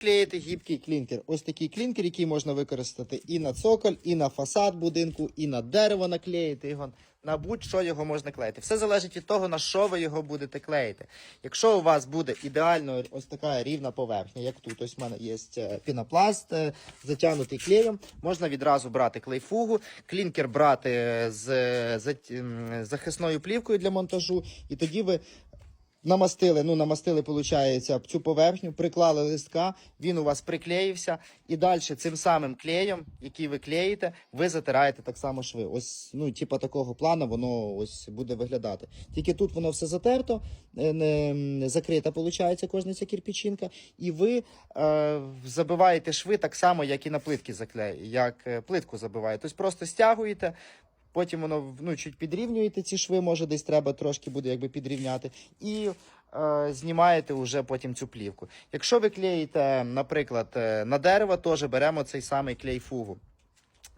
Клеїти гібкий клінкер. Ось такий клінкер, який можна використати і на цоколь, і на фасад будинку, і на дерево наклеїти його. На будь-що його можна клеїти. Все залежить від того, на що ви його будете клеїти. Якщо у вас буде ідеально ось така рівна поверхня, як тут, ось в мене є е, пінопласт, е, затягнутий клеєм, можна відразу брати клейфугу, клінкер брати з е, захисною плівкою для монтажу, і тоді ви намастили, ну намастили, виходить, цю поверхню, приклали листка, він у вас приклеївся, і далі цим самим клеєм, який ви клеїте, ви затираєте так само шви. Ось, ну, типу такого плану воно ось буде виглядати. Тільки тут воно все затерто, е, закрита, виходить, кожна ця кірпічинка, і ви е, забиваєте шви так само, як і на плитки заклеї, як е, плитку забиваєте. Тобто просто стягуєте. Потім воно ну, чуть підрівнюєте ці шви, може десь треба трошки буде якби підрівняти. І е, знімаєте вже потім цю плівку. Якщо ви клеїте, наприклад, е, на дерево, теж беремо цей самий клей фугу.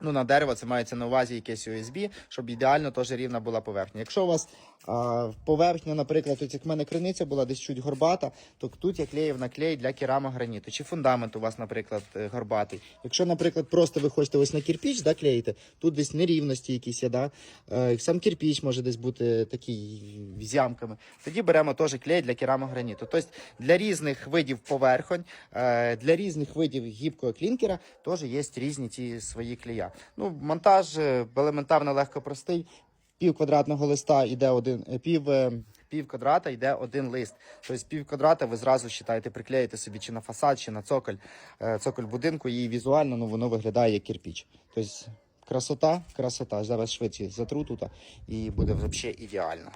Ну, на дерево це мається на увазі якесь USB, щоб ідеально теж рівна була поверхня. Якщо у вас а, поверхня, наприклад, ось як в мене криниця була десь чуть горбата, то тут я клеїв на клей для керамограніту. Чи фундамент у вас, наприклад, е, горбатий. Якщо, наприклад, просто ви хочете ось на кирпіч да, клеїти, тут десь нерівності якісь є, да? е, сам кирпіч може десь бути такий з ямками. Тоді беремо теж клей для керамограніту. Тобто для різних видів поверхонь, е, для різних видів гібкого клінкера теж є різні ті свої клея. Ну, монтаж е, елементарно легко простий. Пів квадратного листа йде один, е, пів, е, пів квадрата йде один лист. Тобто пів квадрата ви зразу вважаєте, приклеїте собі чи на фасад, чи на цоколь, цоколь будинку, і візуально ну, воно виглядає як кирпіч. Тобто красота, красота. Зараз швидше затру тут і буде взагалі ідеально.